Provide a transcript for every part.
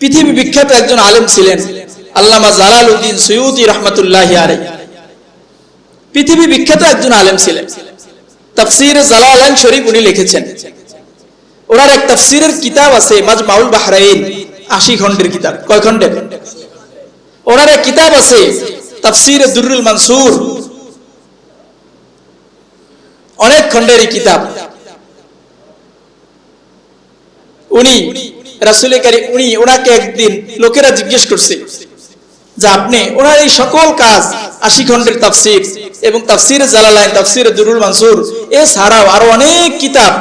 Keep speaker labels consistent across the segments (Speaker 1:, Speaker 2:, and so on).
Speaker 1: পৃথিবী বিখ্যাত একজন আলেম ছিলেন, আল্লামা জালাল উদ্দিন সৈয়দি রহমতুল্লাহ আলাই পৃথিবী বিখ্যাত একজন আলেম ছিলেন। তাফসির জালালাইন শরীফ উনি লিখেছেন, ওনার এক তাফসিরের কিতাব আছে মাজ মাউল বাহরাইন, আশি খণ্ডের কিতাব। কয় খণ্ডের? ওনার এক কিতাব আছে তাফসির দুরুল মানসুর। অনেক খণ্ডের কিতাব। উনি রাসুল কারি উনি ওনাকে একদিন লোকেরা জিজ্ঞেস করছে যে আপনি ওনার এই সকল কাজ আশি খণ্ডের তাফসির এবং তাফসির জালালাইন, তাফসির দুরুল মানসুর, এছাড়াও আরও অনেক কিতাব।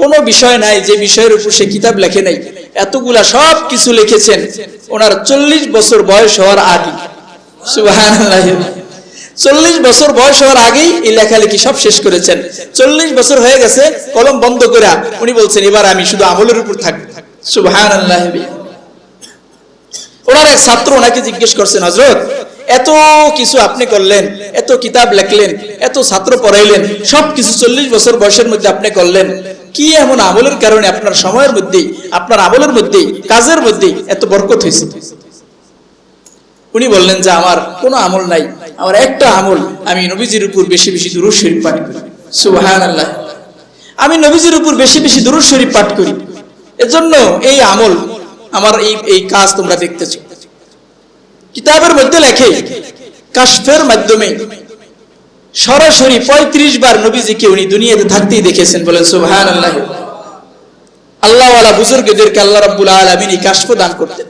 Speaker 1: কোনো বিষয় নাই, যে বিষয়ের উপর সে কিতাব লেখে নাই। এতগুলা সব কিছু লিখেছেন ওনার চল্লিশ বছর বয়স হওয়ার আগে চল্লিশ বছর বয়স হওয়ার আগেই এই লেখালেখি সব শেষ করেছেন। চল্লিশ বছর হয়ে গেছে, কলম বন্ধ করে উনি বলছেন, এবার আমি শুধু আমলের উপর থাকব। ওনার এক ছাত্র ওনাকে জিজ্ঞেস করছেন হজরত এত কিছু আপনি করলেন, এত কিতাব লেখলেন, এত ছাত্র পড়াইলেন সব কিছু চল্লিশ বছর বয়সের মধ্যে আপনি করলেন। কি এমন আমলের কারণে আপনার সময়ের আপনার আমলের কাজের এত বরকত হয়েছে? উনি বললেন, যে আমার কোনো আমল নাই, আমার একটা আমল আমি নবীজির উপর বেশি বেশি দুরুদ শরীফ পাঠ করি। আল্লাহ আমি নবীজির উপর বেশি বেশি দুরুদ শরীফ পাঠ করি। এজন্য এই আমল আমার এই এই কাজ তোমরা দেখতেছ। কিতাবের মধ্যে লেখে, কাশফের মাধ্যমে সরাসরি পঁয়ত্রিশ বার নবীজিকে উনি দুনিয়াতে থাকতেই দেখেছেন, বলেন সুবহান আল্লাহ আল্লাহওয়ালা বুজুর্গদেরকে আল্লাহ রাব্বুল আলামিন এই কাশফ দান করতেন।